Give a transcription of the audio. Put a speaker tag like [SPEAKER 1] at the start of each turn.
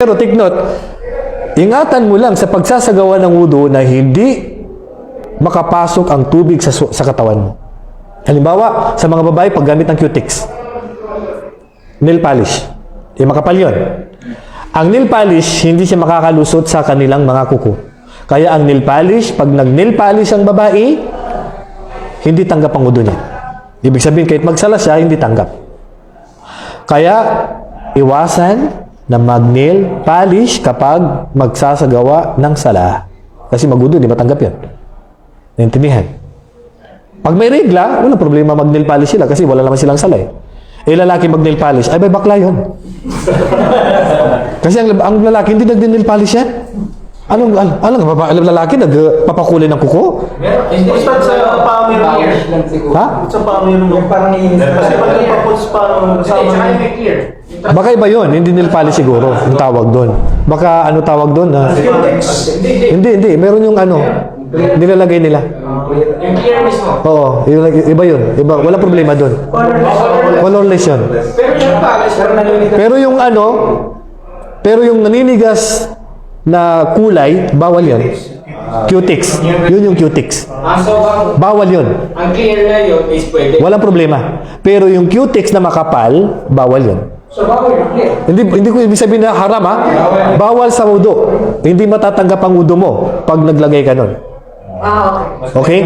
[SPEAKER 1] Pero take note, ingatan mo lang sa pagsasagawa ng wudu na hindi makapasok ang tubig sa, sa katawan mo. Halimbawa, sa mga babae, paggamit ng cutics. Nail polish. Eh, makapal yun. Ang nail polish, hindi siya makakalusot sa kanilang mga kuko. Kaya ang nail polish, pag nag-nail polish ang babae, hindi tanggap ang wudu niya. Ibig sabihin, kahit magsala siya, hindi tanggap. Kaya, iwasan na mag-nail polish kapag magsasagawa ng sala. Kasi magudo, di matanggap yun. Naintindihan? Pag may regla, wala problema mag-nail polish sila kasi wala naman silang sala eh. Eh, lalaki mag-nail polish, ay may bakla yun. kasi ang, ang lalaki, hindi nag-nail polish yan. Anong, al, anong, baba, alam lalaki, nagpapakulay ng kuko?
[SPEAKER 2] Basta sa paa mo yun.
[SPEAKER 1] Ha?
[SPEAKER 2] Sa paa mo parang iinis. Kasi pag nagpaputs pa ng
[SPEAKER 3] Hindi,
[SPEAKER 2] kasama mo.
[SPEAKER 3] clear.
[SPEAKER 1] Baka iba yun, hindi nail polish siguro, yung tawag doon. Baka ano tawag doon? ah,
[SPEAKER 3] Hindi, hindi.
[SPEAKER 1] hindi, hindi, meron yung ano, nilalagay nila.
[SPEAKER 3] Yung clear mismo.
[SPEAKER 1] Oo, iba yun. Iba, wala problema doon. Colorless yun.
[SPEAKER 3] Pero yung
[SPEAKER 1] ano, pero yung naninigas na kulay, bawal yun. Cutics. Yun yung cutics.
[SPEAKER 3] Ah,
[SPEAKER 1] Bawal yun.
[SPEAKER 3] ang clear na yun is pwede.
[SPEAKER 1] Walang problema. Pero yung cutics na makapal, bawal yun.
[SPEAKER 3] So bawal yung clear.
[SPEAKER 1] Hindi hindi ko ibig sabihin na haram ha. Bawal sa wudu. Hindi matatanggap ang wudu mo pag naglagay ka nun.
[SPEAKER 3] Ah, okay.
[SPEAKER 1] Okay?